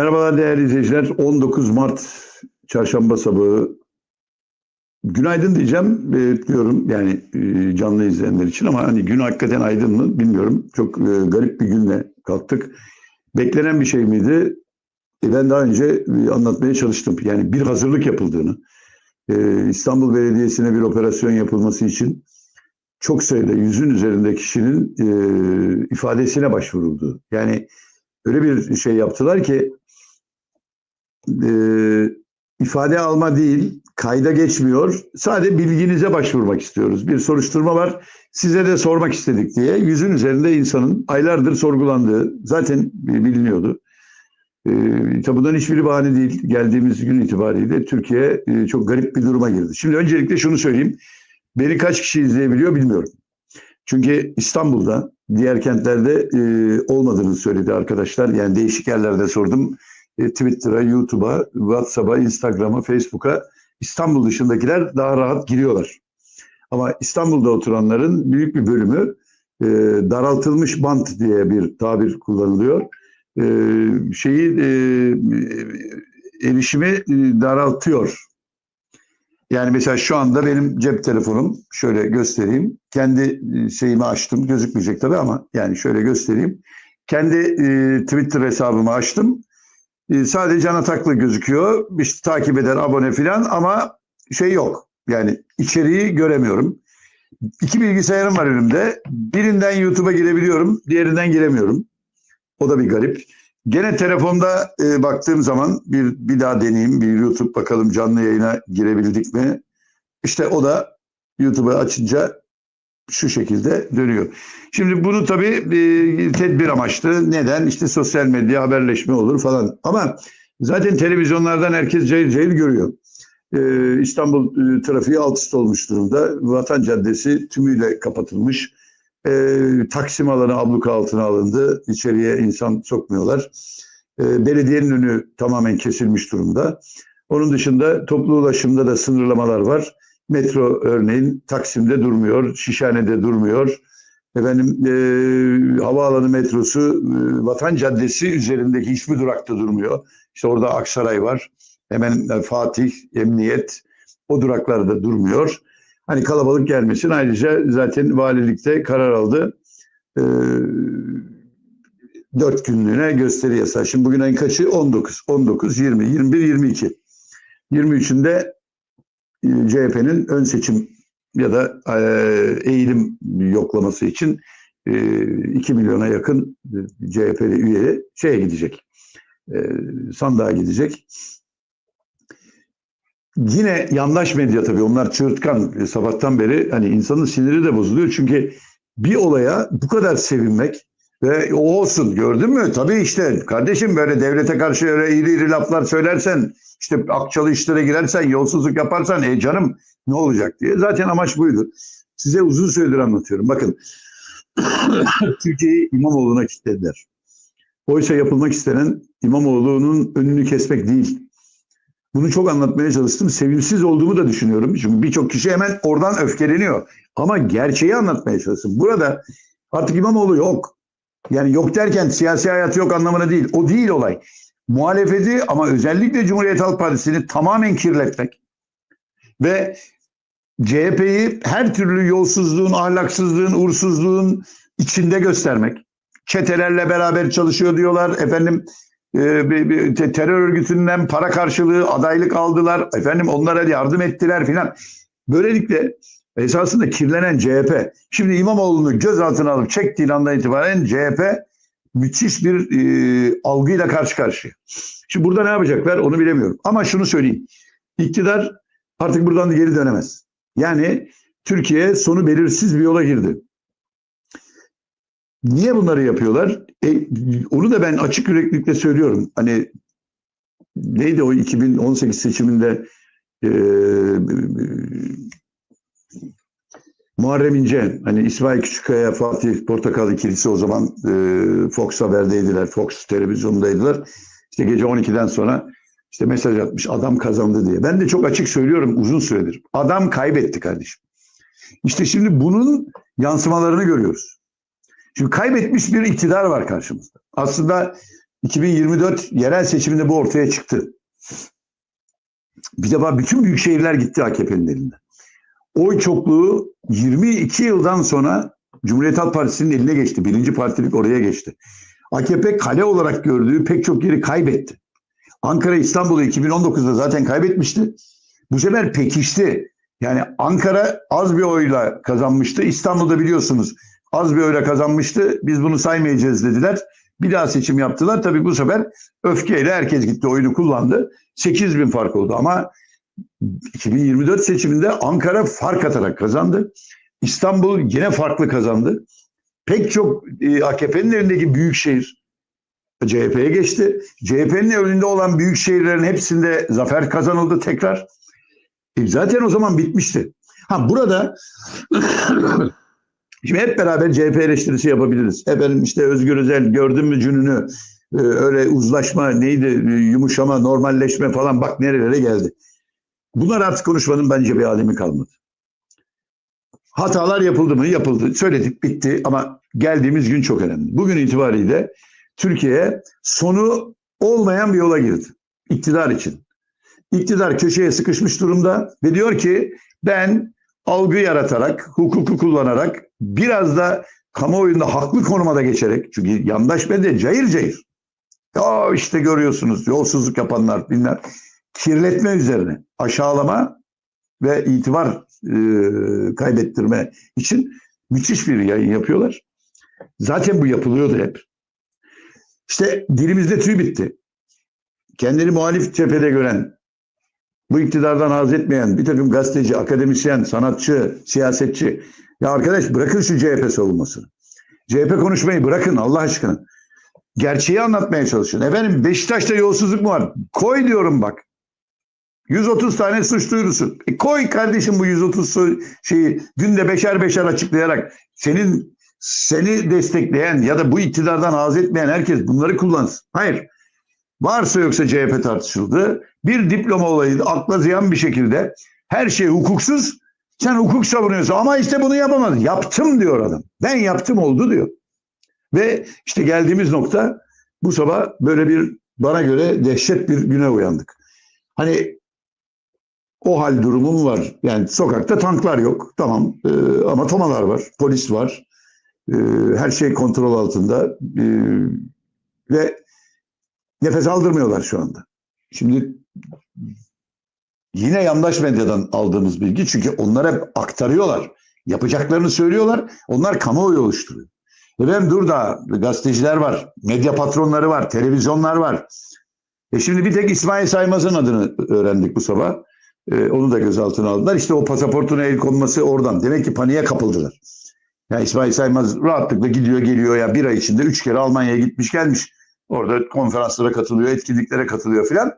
Merhabalar değerli izleyiciler. 19 Mart çarşamba sabahı. Günaydın diyeceğim e, diyorum yani canlı izleyenler için ama hani gün hakikaten aydın mı bilmiyorum. Çok e, garip bir günle kalktık. Beklenen bir şey miydi? E, ben daha önce e, anlatmaya çalıştım. Yani bir hazırlık yapıldığını, İstanbul Belediyesi'ne bir operasyon yapılması için çok sayıda yüzün üzerinde kişinin ifadesine başvuruldu. Yani öyle bir şey yaptılar ki e, ifade alma değil, kayda geçmiyor. Sadece bilginize başvurmak istiyoruz. Bir soruşturma var, size de sormak istedik diye. Yüzün üzerinde insanın aylardır sorgulandığı zaten biliniyordu. E, bundan hiçbiri bahane değil. Geldiğimiz gün itibariyle Türkiye e, çok garip bir duruma girdi. Şimdi öncelikle şunu söyleyeyim. Beni kaç kişi izleyebiliyor bilmiyorum. Çünkü İstanbul'da, diğer kentlerde e, olmadığını söyledi arkadaşlar. Yani değişik yerlerde sordum. E, Twitter'a, YouTube'a, WhatsApp'a, Instagram'a, Facebook'a İstanbul dışındakiler daha rahat giriyorlar. Ama İstanbul'da oturanların büyük bir bölümü e, daraltılmış bant diye bir tabir kullanılıyor. E, şeyi e, erişimi e, daraltıyor. Yani mesela şu anda benim cep telefonum şöyle göstereyim. Kendi e, şeyimi açtım. Gözükmeyecek tabii ama yani şöyle göstereyim. Kendi e, Twitter hesabımı açtım. E, sadece Can Ataklı gözüküyor. İşte takip eden abone filan ama şey yok. Yani içeriği göremiyorum. İki bilgisayarım var önümde. Birinden YouTube'a girebiliyorum. Diğerinden giremiyorum. O da bir garip. Gene telefonda e, baktığım zaman bir bir daha deneyeyim. Bir YouTube bakalım canlı yayına girebildik mi? İşte o da YouTube'u açınca şu şekilde dönüyor. Şimdi bunu tabii e, tedbir amaçlı. Neden? İşte sosyal medya haberleşme olur falan. Ama zaten televizyonlardan herkes cayır cayır görüyor. E, İstanbul e, trafiği alt üst olmuş durumda. Vatan Caddesi tümüyle kapatılmış. E, Taksim alanı abluka altına alındı. İçeriye insan sokmuyorlar. E, belediyenin önü tamamen kesilmiş durumda. Onun dışında toplu ulaşımda da sınırlamalar var. Metro örneğin Taksim'de durmuyor, Şişhane'de durmuyor. Efendim e, havaalanı metrosu e, Vatan Caddesi üzerindeki hiçbir durakta durmuyor. İşte orada Aksaray var. Hemen e, Fatih, Emniyet o duraklarda durmuyor. Hani kalabalık gelmesin. Ayrıca zaten valilikte karar aldı. E, 4 günlüğüne gösteri yasağı. Şimdi bugün ayın kaçı? 19, 19, 20, 21, 22. 23'ünde CHP'nin ön seçim ya da eğilim yoklaması için e, 2 milyona yakın CHP'li üye şeye gidecek. E, sandığa gidecek. Yine yandaş medya tabii onlar çığırtkan sabahtan beri hani insanın siniri de bozuluyor. Çünkü bir olaya bu kadar sevinmek ve o olsun gördün mü? Tabii işte kardeşim böyle devlete karşı öyle iri iri laflar söylersen işte akçalı işlere girersen yolsuzluk yaparsan e canım ne olacak diye. Zaten amaç buydu. Size uzun süredir anlatıyorum. Bakın Türkiye'yi İmamoğlu'na kilitlediler. Oysa yapılmak istenen İmamoğlu'nun önünü kesmek değil. Bunu çok anlatmaya çalıştım. Sevimsiz olduğumu da düşünüyorum. Çünkü birçok kişi hemen oradan öfkeleniyor. Ama gerçeği anlatmaya çalıştım. Burada artık İmamoğlu yok. Yani yok derken siyasi hayat yok anlamına değil. O değil olay. Muhalefeti ama özellikle Cumhuriyet Halk Partisi'ni tamamen kirletmek ve CHP'yi her türlü yolsuzluğun, ahlaksızlığın, uğursuzluğun içinde göstermek. Çetelerle beraber çalışıyor diyorlar. Efendim e, terör örgütünden para karşılığı adaylık aldılar. Efendim onlara yardım ettiler filan. Böylelikle esasında kirlenen CHP. Şimdi İmamoğlu'nu gözaltına alıp çektiği andan itibaren CHP müthiş bir e, algıyla karşı karşıya. Şimdi burada ne yapacaklar onu bilemiyorum. Ama şunu söyleyeyim. İktidar artık buradan da geri dönemez. Yani Türkiye sonu belirsiz bir yola girdi. Niye bunları yapıyorlar? E, onu da ben açık yüreklilikle söylüyorum. Hani neydi o 2018 seçiminde e, Muharrem İnce, hani İsmail Küçükkaya, Fatih Portakal ikilisi o zaman e, Fox Haber'deydiler, Fox televizyondaydılar. İşte gece 12'den sonra işte mesaj atmış adam kazandı diye. Ben de çok açık söylüyorum uzun süredir. Adam kaybetti kardeşim. İşte şimdi bunun yansımalarını görüyoruz. Şimdi kaybetmiş bir iktidar var karşımızda. Aslında 2024 yerel seçiminde bu ortaya çıktı. Bir defa bütün büyük şehirler gitti AKP'nin elinden. Oy çokluğu 22 yıldan sonra Cumhuriyet Halk Partisi'nin eline geçti. Birinci partilik oraya geçti. AKP kale olarak gördüğü pek çok yeri kaybetti. Ankara İstanbul'u 2019'da zaten kaybetmişti. Bu sefer pekişti. Yani Ankara az bir oyla kazanmıştı. İstanbul'da biliyorsunuz az bir oyla kazanmıştı. Biz bunu saymayacağız dediler. Bir daha seçim yaptılar. Tabii bu sefer öfkeyle herkes gitti oyunu kullandı. 8 bin fark oldu ama 2024 seçiminde Ankara fark atarak kazandı. İstanbul yine farklı kazandı. Pek çok e, AKP'nin elindeki büyük şehir CHP'ye geçti. CHP'nin önünde olan büyük şehirlerin hepsinde zafer kazanıldı tekrar. E, zaten o zaman bitmişti. Ha burada şimdi hep beraber CHP eleştirisi yapabiliriz. Efendim işte Özgür Özel gördün mü cününü e, öyle uzlaşma neydi e, yumuşama normalleşme falan bak nerelere geldi. Bunlar artık konuşmanın bence bir alemi kalmadı. Hatalar yapıldı mı? Yapıldı. Söyledik bitti ama geldiğimiz gün çok önemli. Bugün itibariyle Türkiye sonu olmayan bir yola girdi. İktidar için. İktidar köşeye sıkışmış durumda ve diyor ki ben algı yaratarak, hukuku kullanarak biraz da kamuoyunda haklı konumada geçerek çünkü yandaş medya cayır cayır. Ya işte görüyorsunuz yolsuzluk yapanlar bilmem kirletme üzerine aşağılama ve itibar e, kaybettirme için müthiş bir yayın yapıyorlar. Zaten bu yapılıyordu hep. İşte dilimizde tüy bitti. Kendini muhalif cephede gören, bu iktidardan haz etmeyen bir takım gazeteci, akademisyen, sanatçı, siyasetçi. Ya arkadaş bırakın şu CHP savunmasını. CHP konuşmayı bırakın Allah aşkına. Gerçeği anlatmaya çalışın. Efendim Beşiktaş'ta yolsuzluk mu var? Koy diyorum bak. 130 tane suç duyurusu. E koy kardeşim bu 130 şeyi günde beşer beşer açıklayarak senin seni destekleyen ya da bu iktidardan haz etmeyen herkes bunları kullansın. Hayır. Varsa yoksa CHP tartışıldı. Bir diploma olayı akla ziyan bir şekilde her şey hukuksuz. Sen hukuk savunuyorsun ama işte bunu yapamadın. Yaptım diyor adam. Ben yaptım oldu diyor. Ve işte geldiğimiz nokta bu sabah böyle bir bana göre dehşet bir güne uyandık. Hani o hal durumum var. Yani sokakta tanklar yok. Tamam. Ee, ama tomalar var. Polis var. Ee, her şey kontrol altında. Ee, ve nefes aldırmıyorlar şu anda. Şimdi yine yandaş medyadan aldığımız bilgi çünkü onlar hep aktarıyorlar. Yapacaklarını söylüyorlar. Onlar kamuoyu oluşturuyor. Efendim dur da gazeteciler var, medya patronları var, televizyonlar var. E şimdi bir tek İsmail Saymaz'ın adını öğrendik bu sabah. E, onu da gözaltına aldılar. İşte o pasaportuna el konması oradan. Demek ki paniğe kapıldılar. Yani İsmail Saymaz rahatlıkla gidiyor geliyor ya bir ay içinde üç kere Almanya'ya gitmiş gelmiş. Orada konferanslara katılıyor, etkinliklere katılıyor filan.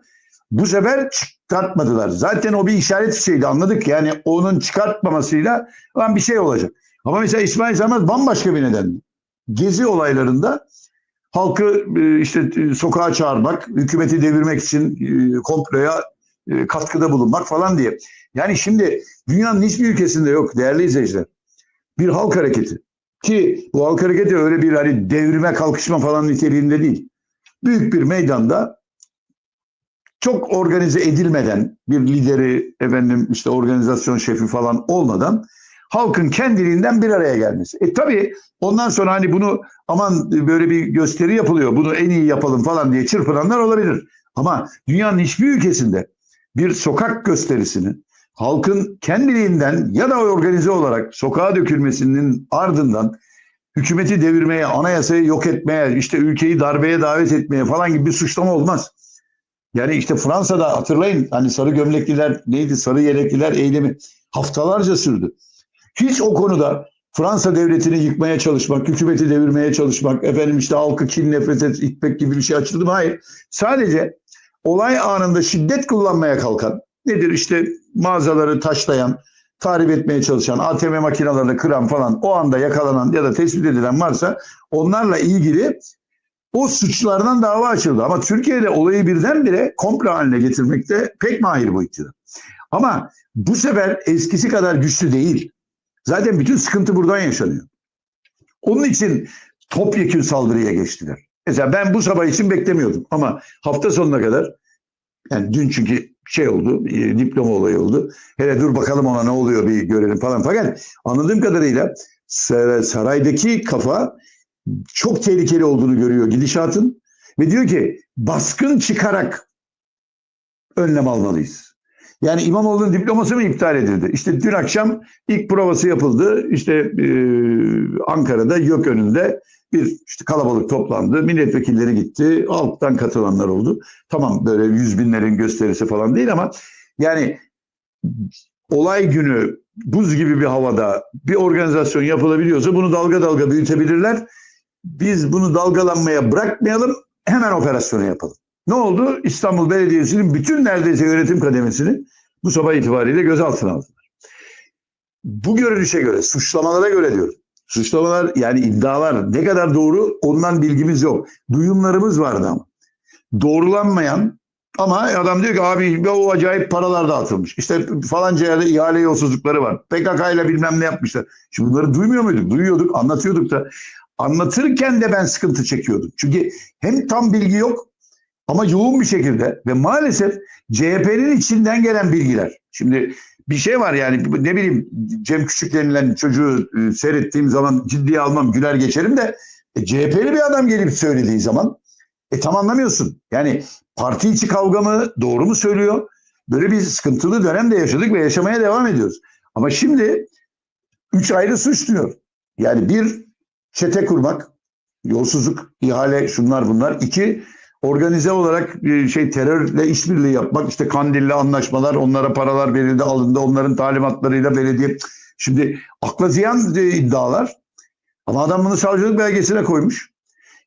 Bu sefer çıkartmadılar. Zaten o bir işaret şeydi anladık. Yani onun çıkartmamasıyla lan bir şey olacak. Ama mesela İsmail Saymaz bambaşka bir neden. Gezi olaylarında halkı e, işte e, sokağa çağırmak, hükümeti devirmek için e, komploya katkıda bulunmak falan diye. Yani şimdi dünyanın hiçbir ülkesinde yok değerli izleyiciler. Bir halk hareketi. Ki bu halk hareketi öyle bir hani devrime kalkışma falan niteliğinde değil. Büyük bir meydanda çok organize edilmeden bir lideri efendim işte organizasyon şefi falan olmadan halkın kendiliğinden bir araya gelmesi. E tabii ondan sonra hani bunu aman böyle bir gösteri yapılıyor bunu en iyi yapalım falan diye çırpınanlar olabilir. Ama dünyanın hiçbir ülkesinde bir sokak gösterisini halkın kendiliğinden ya da organize olarak sokağa dökülmesinin ardından hükümeti devirmeye, anayasayı yok etmeye, işte ülkeyi darbeye davet etmeye falan gibi bir suçlama olmaz. Yani işte Fransa'da hatırlayın hani sarı gömlekliler neydi sarı yelekliler eylemi haftalarca sürdü. Hiç o konuda Fransa devletini yıkmaya çalışmak, hükümeti devirmeye çalışmak, efendim işte halkı kin nefret etmek gibi bir şey açıldı mı? Hayır. Sadece olay anında şiddet kullanmaya kalkan, nedir işte mağazaları taşlayan, tahrip etmeye çalışan, ATM makinalarını kıran falan o anda yakalanan ya da tespit edilen varsa onlarla ilgili o suçlardan dava açıldı. Ama Türkiye'de olayı birdenbire komple haline getirmekte pek mahir bu iktidar. Ama bu sefer eskisi kadar güçlü değil. Zaten bütün sıkıntı buradan yaşanıyor. Onun için topyekün saldırıya geçtiler. Mesela ben bu sabah için beklemiyordum ama hafta sonuna kadar yani dün çünkü şey oldu, e, diploma olayı oldu. Hele dur bakalım ona ne oluyor bir görelim falan. Fakat anladığım kadarıyla sar- saraydaki kafa çok tehlikeli olduğunu görüyor gidişatın ve diyor ki baskın çıkarak önlem almalıyız. Yani İmamoğlu'nun diploması mı iptal edildi? İşte dün akşam ilk provası yapıldı. İşte e, Ankara'da YÖK önünde bir işte kalabalık toplandı. Milletvekilleri gitti. Alttan katılanlar oldu. Tamam böyle yüz binlerin gösterisi falan değil ama yani olay günü buz gibi bir havada bir organizasyon yapılabiliyorsa bunu dalga dalga büyütebilirler. Biz bunu dalgalanmaya bırakmayalım. Hemen operasyonu yapalım. Ne oldu? İstanbul Belediyesi'nin bütün neredeyse yönetim kademesini bu sabah itibariyle gözaltına aldılar. Bu görünüşe göre, suçlamalara göre diyorum. Suçlamalar yani iddialar ne kadar doğru ondan bilgimiz yok. Duyumlarımız vardı ama. Doğrulanmayan ama adam diyor ki abi o acayip paralar dağıtılmış. İşte falanca yerde ihale yolsuzlukları var. PKK ile bilmem ne yapmışlar. Şimdi bunları duymuyor muyduk? Duyuyorduk, anlatıyorduk da. Anlatırken de ben sıkıntı çekiyordum. Çünkü hem tam bilgi yok ama yoğun bir şekilde ve maalesef CHP'nin içinden gelen bilgiler. Şimdi bir şey var yani ne bileyim Cem Küçük denilen çocuğu e, seyrettiğim zaman ciddiye almam güler geçerim de e, CHP'li bir adam gelip söylediği zaman e tam anlamıyorsun. Yani parti içi kavga mı doğru mu söylüyor? Böyle bir sıkıntılı dönemde yaşadık ve yaşamaya devam ediyoruz. Ama şimdi üç ayrı suç diyor. Yani bir çete kurmak, yolsuzluk, ihale şunlar bunlar. İki organize olarak e, şey terörle işbirliği yapmak, işte Kandil'le anlaşmalar, onlara paralar verildi, alındı, onların talimatlarıyla belediye. Şimdi akla ziyan e, iddialar. Ama adam bunu savcılık belgesine koymuş.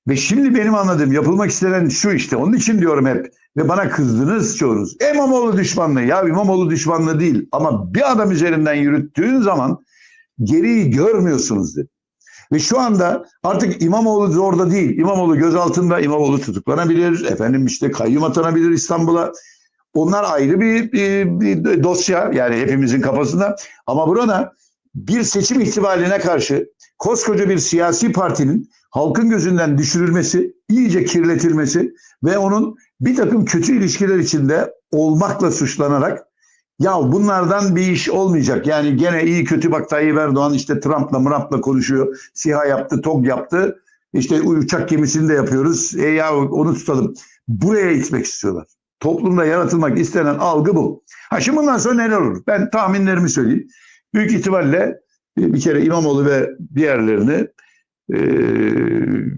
Ve şimdi benim anladığım yapılmak istenen şu işte. Onun için diyorum hep. Ve bana kızdınız çoğunuz. İmamoğlu düşmanlığı. Ya İmamoğlu düşmanlığı değil. Ama bir adam üzerinden yürüttüğün zaman geriyi görmüyorsunuz dedi. Ve şu anda artık İmamoğlu orada değil. İmamoğlu gözaltında, İmamoğlu tutuklanabilir. Efendim işte kayyum atanabilir İstanbul'a. Onlar ayrı bir, bir, bir dosya yani hepimizin kafasında. Ama burada bir seçim ihtimaline karşı koskoca bir siyasi partinin halkın gözünden düşürülmesi, iyice kirletilmesi ve onun bir takım kötü ilişkiler içinde olmakla suçlanarak ya bunlardan bir iş olmayacak. Yani gene iyi kötü bak Tayyip Erdoğan işte Trump'la Mırap'la konuşuyor. SİHA yaptı, TOG yaptı. İşte uçak gemisini de yapıyoruz. E ya onu tutalım. Buraya itmek istiyorlar. Toplumda yaratılmak istenen algı bu. Ha şimdi bundan sonra neler olur? Ben tahminlerimi söyleyeyim. Büyük ihtimalle bir kere İmamoğlu ve diğerlerini e,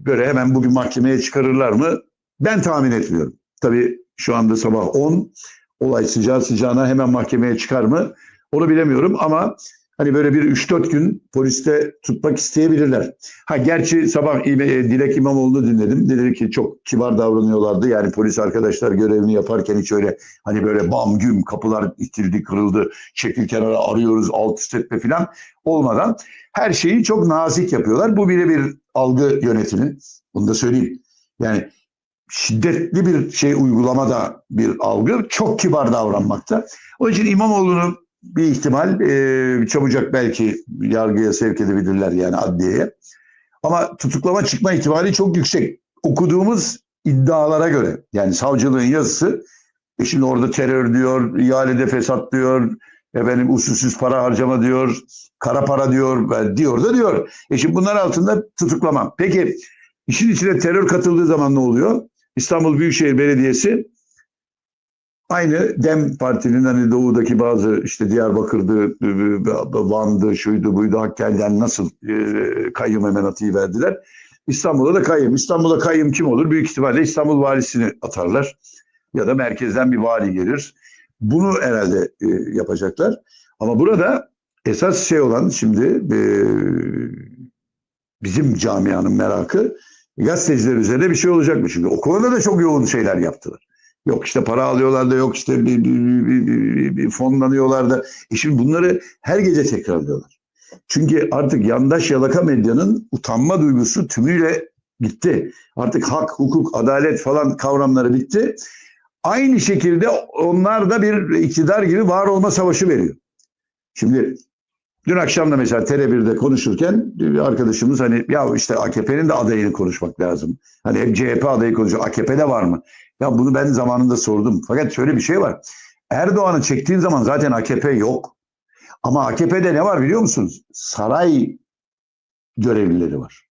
böyle hemen bugün mahkemeye çıkarırlar mı? Ben tahmin etmiyorum. Tabii şu anda sabah 10 olay sıcağı sıcağına hemen mahkemeye çıkar mı? Onu bilemiyorum ama hani böyle bir 3-4 gün poliste tutmak isteyebilirler. Ha gerçi sabah Dilek İmamoğlu'nu dinledim. Dedi ki çok kibar davranıyorlardı. Yani polis arkadaşlar görevini yaparken hiç öyle hani böyle bam güm kapılar itildi kırıldı çekil kenara arıyoruz alt üst etme falan olmadan her şeyi çok nazik yapıyorlar. Bu bile bir algı yönetimi. Bunu da söyleyeyim. Yani şiddetli bir şey uygulamada bir algı çok kibar davranmakta. O için İmamoğlu'nu bir ihtimal e, çabucak belki yargıya sevk edebilirler yani adliyeye. Ama tutuklama çıkma ihtimali çok yüksek. Okuduğumuz iddialara göre yani savcılığın yazısı e şimdi orada terör diyor, ihalede fesat diyor, efendim usulsüz para harcama diyor, kara para diyor, diyor da diyor. E şimdi bunlar altında tutuklama. Peki işin içine terör katıldığı zaman ne oluyor? İstanbul Büyükşehir Belediyesi aynı DEM Parti'nin hani doğudaki bazı işte Diyarbakır'dı, Van'dı, şuydu buydu Hakkari'den nasıl e, kayyum hemen atıyı verdiler. İstanbul'a da kayyum. İstanbul'a kayyum kim olur? Büyük ihtimalle İstanbul valisini atarlar. Ya da merkezden bir vali gelir. Bunu herhalde e, yapacaklar. Ama burada esas şey olan şimdi e, bizim camianın merakı gazeteciler üzerinde bir şey olacak mı? Çünkü o konuda da çok yoğun şeyler yaptılar. Yok işte para alıyorlar da yok işte bir, bir, bir, bir, bir fonlanıyorlar da. E şimdi bunları her gece tekrarlıyorlar. Çünkü artık yandaş yalaka medyanın utanma duygusu tümüyle gitti. Artık hak, hukuk, adalet falan kavramları bitti. Aynı şekilde onlar da bir iktidar gibi var olma savaşı veriyor. Şimdi Dün akşam da mesela TR1'de konuşurken bir arkadaşımız hani ya işte AKP'nin de adayını konuşmak lazım. Hani hep CHP adayı konuşuyor. AKP'de var mı? Ya bunu ben zamanında sordum. Fakat şöyle bir şey var. Erdoğan'ı çektiğin zaman zaten AKP yok. Ama AKP'de ne var biliyor musunuz? Saray görevlileri var.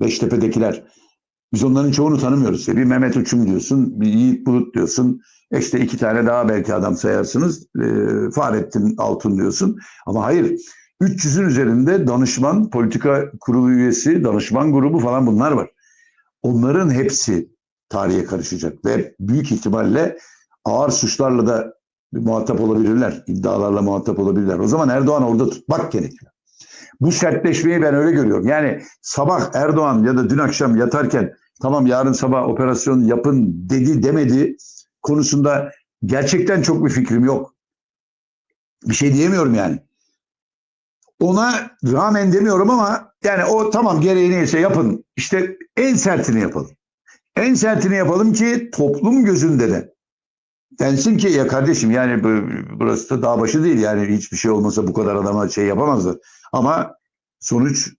Beştepe'dekiler. Biz onların çoğunu tanımıyoruz. Bir Mehmet Uçum diyorsun, bir Yiğit Bulut diyorsun. İşte iki tane daha belki adam sayarsınız. E, Fahrettin Altun diyorsun. Ama hayır. 300'ün üzerinde danışman, politika kurulu üyesi, danışman grubu falan bunlar var. Onların hepsi tarihe karışacak ve büyük ihtimalle ağır suçlarla da muhatap olabilirler. iddialarla muhatap olabilirler. O zaman Erdoğan orada tutmak gerekiyor. Bu sertleşmeyi ben öyle görüyorum. Yani sabah Erdoğan ya da dün akşam yatarken tamam yarın sabah operasyon yapın dedi demedi konusunda gerçekten çok bir fikrim yok. Bir şey diyemiyorum yani. Ona rağmen demiyorum ama yani o tamam gereği neyse yapın. İşte en sertini yapalım. En sertini yapalım ki toplum gözünde de densin ki ya kardeşim yani burası da dağ başı değil yani hiçbir şey olmasa bu kadar adama şey yapamazlar. Ama sonuç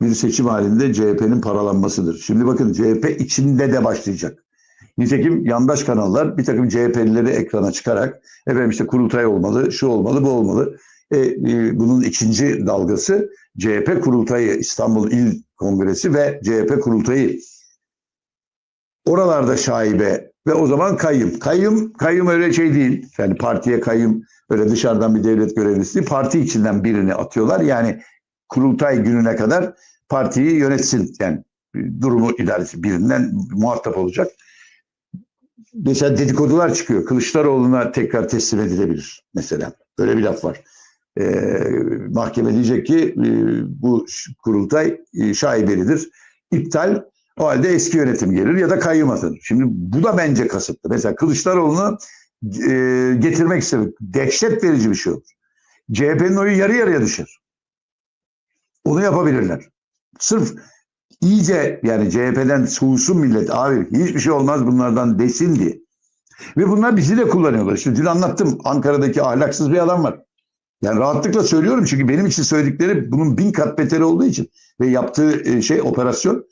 bir seçim halinde CHP'nin paralanmasıdır. Şimdi bakın CHP içinde de başlayacak. Nitekim yandaş kanallar bir takım CHP'lileri ekrana çıkarak efendim işte kurultay olmalı, şu olmalı, bu olmalı. E, e, bunun ikinci dalgası CHP kurultayı, İstanbul İl Kongresi ve CHP kurultayı. Oralarda şaibe ve o zaman kayyum. Kayyum, kayyum öyle şey değil. Yani partiye kayyum öyle dışarıdan bir devlet görevlisi değil. Parti içinden birini atıyorlar. Yani kurultay gününe kadar partiyi yönetsin. Yani durumu idaresi birinden muhatap olacak. Mesela dedikodular çıkıyor. Kılıçdaroğlu'na tekrar teslim edilebilir mesela. Böyle bir laf var. Ee, mahkeme diyecek ki e, bu kurultay e, şaibelidir. İptal o halde eski yönetim gelir ya da kayyum atanır. Şimdi bu da bence kasıtlı. Mesela Kılıçdaroğlu'nu e, getirmek istemek dehşet verici bir şey olur. CHP'nin oyu yarı yarıya düşer. Onu yapabilirler. Sırf iyice yani CHP'den soğusun millet abi hiçbir şey olmaz bunlardan desin diye. Ve bunlar bizi de kullanıyorlar. İşte dün anlattım Ankara'daki ahlaksız bir adam var. Yani rahatlıkla söylüyorum çünkü benim için söyledikleri bunun bin kat beteri olduğu için ve yaptığı şey operasyon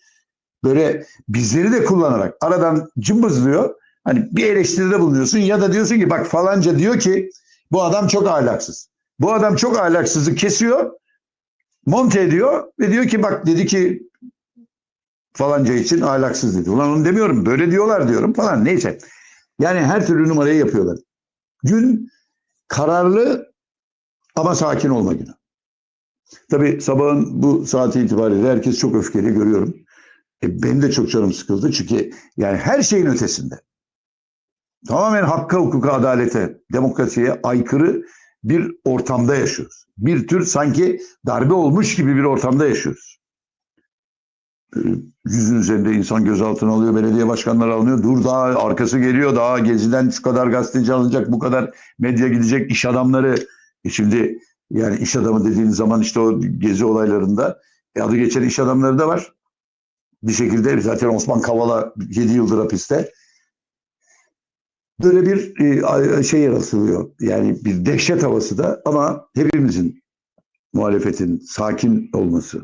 böyle bizleri de kullanarak aradan cımbızlıyor. Hani bir eleştiride bulunuyorsun ya da diyorsun ki bak falanca diyor ki bu adam çok ahlaksız. Bu adam çok ahlaksızı kesiyor, monte ediyor ve diyor ki bak dedi ki falanca için ahlaksız dedi. Ulan onu demiyorum böyle diyorlar diyorum falan neyse. Yani her türlü numarayı yapıyorlar. Gün kararlı ama sakin olma günü. Tabii sabahın bu saati itibariyle herkes çok öfkeli görüyorum. E, benim de çok canım sıkıldı çünkü yani her şeyin ötesinde. Tamamen hakka, hukuka, adalete, demokrasiye aykırı bir ortamda yaşıyoruz. Bir tür sanki darbe olmuş gibi bir ortamda yaşıyoruz. E, yüzün üzerinde insan gözaltına alıyor, belediye başkanları alınıyor. Dur daha arkası geliyor, daha geziden şu kadar gazeteci alınacak, bu kadar medya gidecek, iş adamları. E şimdi yani iş adamı dediğiniz zaman işte o gezi olaylarında e adı geçen iş adamları da var bir şekilde zaten Osman Kavala 7 yıldır hapiste. Böyle bir e, şey yaratılıyor. Yani bir dehşet havası da ama hepimizin muhalefetin sakin olması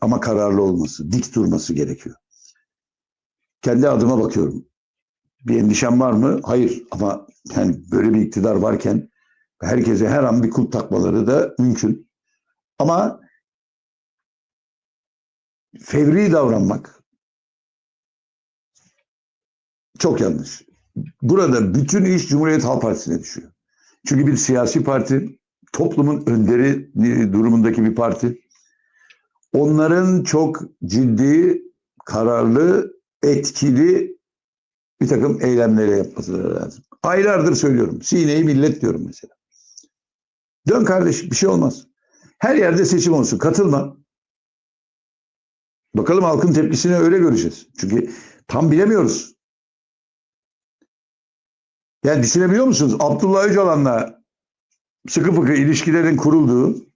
ama kararlı olması, dik durması gerekiyor. Kendi adıma bakıyorum. Bir endişem var mı? Hayır ama yani böyle bir iktidar varken herkese her an bir kulp takmaları da mümkün. Ama fevri davranmak çok yanlış. Burada bütün iş Cumhuriyet Halk Partisi'ne düşüyor. Çünkü bir siyasi parti, toplumun önderi durumundaki bir parti. Onların çok ciddi, kararlı, etkili bir takım eylemleri yapması lazım. Aylardır söylüyorum. Sineyi millet diyorum mesela. Dön kardeşim bir şey olmaz. Her yerde seçim olsun. Katılma. Bakalım halkın tepkisini öyle göreceğiz. Çünkü tam bilemiyoruz. Yani düşünebiliyor musunuz? Abdullah Öcalan'la sıkı fıkı ilişkilerin kurulduğu,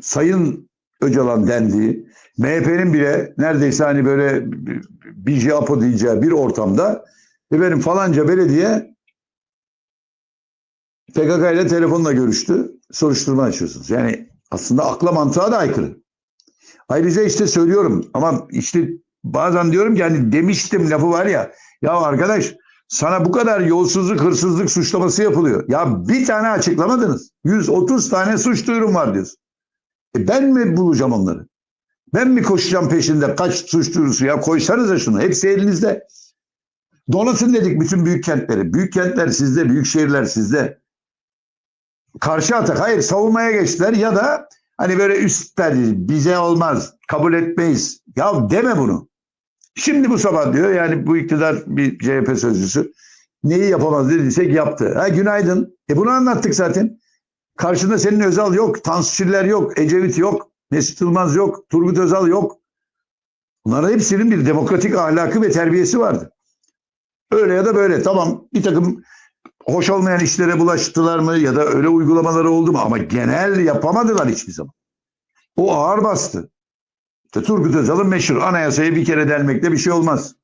Sayın Öcalan dendiği, MHP'nin bile neredeyse hani böyle bir Japo diyeceği bir ortamda efendim falanca belediye PKK ile telefonla görüştü. Soruşturma açıyorsunuz. Yani Aslında akla mantığa da aykırı. Ayrıca işte söylüyorum ama işte bazen diyorum ki hani demiştim lafı var ya. Ya arkadaş sana bu kadar yolsuzluk, hırsızlık suçlaması yapılıyor. Ya bir tane açıklamadınız. 130 tane suç duyurum var diyorsun. E ben mi bulacağım onları? Ben mi koşacağım peşinde kaç suç duyurusu ya koysanıza şunu. Hepsi elinizde. Donatın dedik bütün büyük kentleri. Büyük kentler sizde, büyük şehirler sizde. Karşı atak. Hayır savunmaya geçtiler ya da hani böyle üstler bize olmaz, kabul etmeyiz. Ya deme bunu. Şimdi bu sabah diyor yani bu iktidar bir CHP sözcüsü neyi yapamaz dediysek yaptı. Ha günaydın. E bunu anlattık zaten. Karşında senin Özal yok, Tansu Çiller yok, Ecevit yok, Mesut Yılmaz yok, Turgut Özal yok. Bunların hepsinin bir demokratik ahlakı ve terbiyesi vardı. Öyle ya da böyle tamam bir takım hoş olmayan işlere bulaştılar mı ya da öyle uygulamaları oldu mu ama genel yapamadılar hiçbir zaman. O ağır bastı. İşte Turgut Özal'ın meşhur anayasayı bir kere delmekle bir şey olmaz.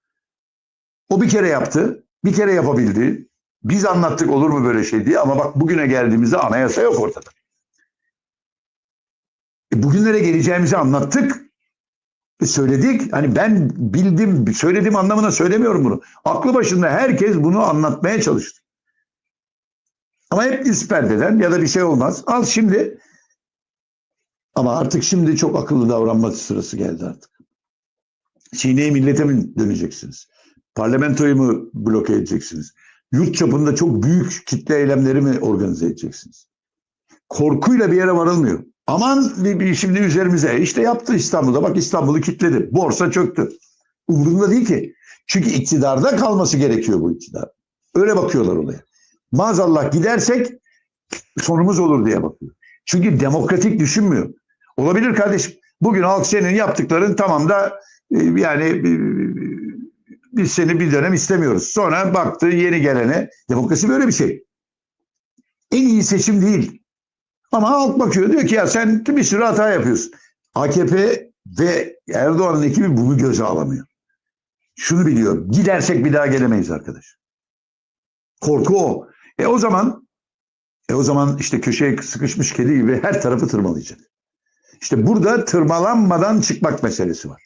O bir kere yaptı, bir kere yapabildi. Biz anlattık olur mu böyle şey diye ama bak bugüne geldiğimizde anayasa yok ortada. E bugünlere geleceğimizi anlattık. E söyledik. Hani ben bildim, söyledim anlamına söylemiyorum bunu. Aklı başında herkes bunu anlatmaya çalıştı. Ama hep üst perdeden ya da bir şey olmaz. Al şimdi ama artık şimdi çok akıllı davranma sırası geldi artık. Çiğneyi millete mi döneceksiniz? Parlamentoyu mu bloke edeceksiniz? Yurt çapında çok büyük kitle eylemleri mi organize edeceksiniz? Korkuyla bir yere varılmıyor. Aman şimdi üzerimize işte yaptı İstanbul'da bak İstanbul'u kitledi. Borsa çöktü. Umurunda değil ki. Çünkü iktidarda kalması gerekiyor bu iktidar. Öyle bakıyorlar olaya. Maazallah gidersek sonumuz olur diye bakıyor. Çünkü demokratik düşünmüyor. Olabilir kardeşim. Bugün halk senin yaptıkların tamam da e, yani e, biz seni bir dönem istemiyoruz. Sonra baktı yeni gelene. Demokrasi böyle bir şey. En iyi seçim değil. Ama halk bakıyor diyor ki ya sen bir sürü hata yapıyorsun. AKP ve Erdoğan'ın ekibi bunu göze alamıyor. Şunu biliyor. Gidersek bir daha gelemeyiz arkadaş. Korku o. E o zaman e o zaman işte köşeye sıkışmış kedi gibi her tarafı tırmalayacak. İşte burada tırmalanmadan çıkmak meselesi var.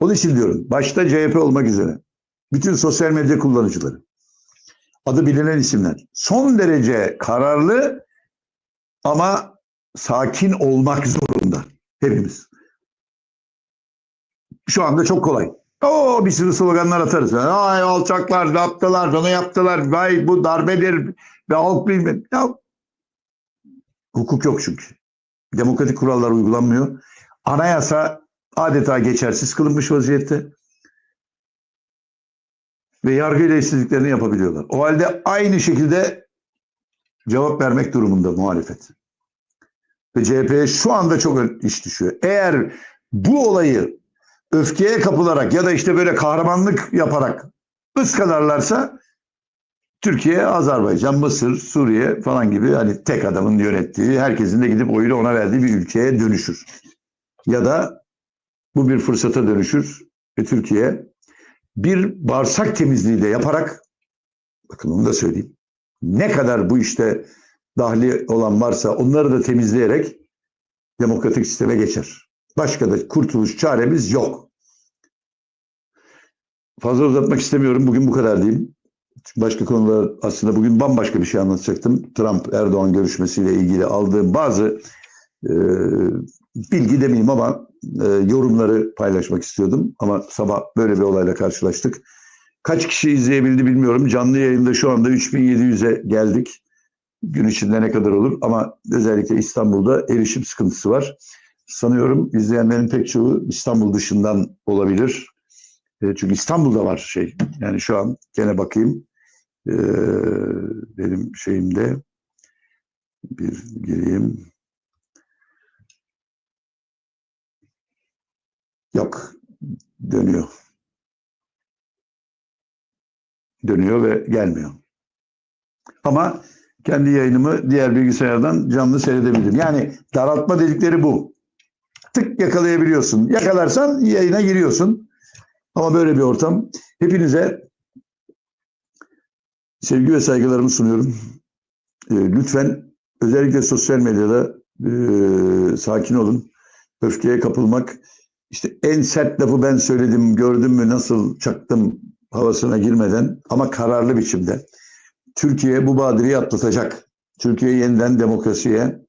Onun için diyorum başta CHP olmak üzere bütün sosyal medya kullanıcıları adı bilinen isimler son derece kararlı ama sakin olmak zorunda hepimiz. Şu anda çok kolay. O bir sürü sloganlar atarız. Ay alçaklar yaptılar, bunu yaptılar. Vay bu darbedir ve halk bilmem. Ya hukuk yok çünkü. Demokratik kurallar uygulanmıyor. Anayasa adeta geçersiz kılınmış vaziyette. Ve yargıyla istediklerini yapabiliyorlar. O halde aynı şekilde cevap vermek durumunda muhalefet. Ve CHP'ye şu anda çok iş düşüyor. Eğer bu olayı öfkeye kapılarak ya da işte böyle kahramanlık yaparak ıskalarlarsa Türkiye, Azerbaycan, Mısır, Suriye falan gibi hani tek adamın yönettiği, herkesin de gidip oyunu ona verdiği bir ülkeye dönüşür. Ya da bu bir fırsata dönüşür ve Türkiye bir bağırsak temizliği de yaparak bakın onu da söyleyeyim. Ne kadar bu işte dahli olan varsa onları da temizleyerek demokratik sisteme geçer. Başka da kurtuluş çaremiz yok. Fazla uzatmak istemiyorum. Bugün bu kadar diyeyim. Başka konular aslında bugün bambaşka bir şey anlatacaktım. Trump-Erdoğan görüşmesiyle ilgili aldığım bazı e, bilgi demeyeyim ama e, yorumları paylaşmak istiyordum. Ama sabah böyle bir olayla karşılaştık. Kaç kişi izleyebildi bilmiyorum. Canlı yayında şu anda 3700'e geldik. Gün içinde ne kadar olur ama özellikle İstanbul'da erişim sıkıntısı var. Sanıyorum izleyenlerin pek çoğu İstanbul dışından olabilir. E, çünkü İstanbul'da var şey. Yani şu an gene bakayım. E, benim şeyimde bir gireyim. Yok. Dönüyor. Dönüyor ve gelmiyor. Ama kendi yayınımı diğer bilgisayardan canlı seyredebilirim. Yani daraltma dedikleri bu. Tık yakalayabiliyorsun. Yakalarsan yayına giriyorsun. Ama böyle bir ortam. Hepinize sevgi ve saygılarımı sunuyorum. Ee, lütfen özellikle sosyal medyada Ee, sakin olun. Öfkeye kapılmak. İşte en sert lafı ben söyledim. Gördün mü nasıl çaktım havasına girmeden ama kararlı biçimde. Türkiye bu badireyi atlatacak. Türkiye yeniden demokrasiye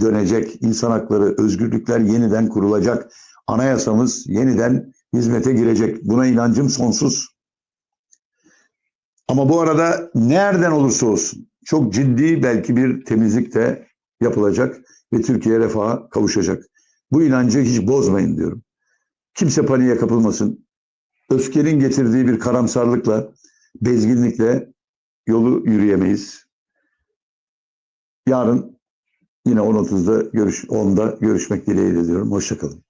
dönecek. İnsan hakları, özgürlükler yeniden kurulacak. Anayasamız yeniden hizmete girecek. Buna inancım sonsuz. Ama bu arada nereden olursa olsun çok ciddi belki bir temizlik de yapılacak ve Türkiye refaha kavuşacak. Bu inancı hiç bozmayın diyorum. Kimse paniğe kapılmasın. Öfkenin getirdiği bir karamsarlıkla, bezginlikle yolu yürüyemeyiz. Yarın yine 10.30'da görüş, 10'da görüşmek dileğiyle diyorum. Hoşçakalın.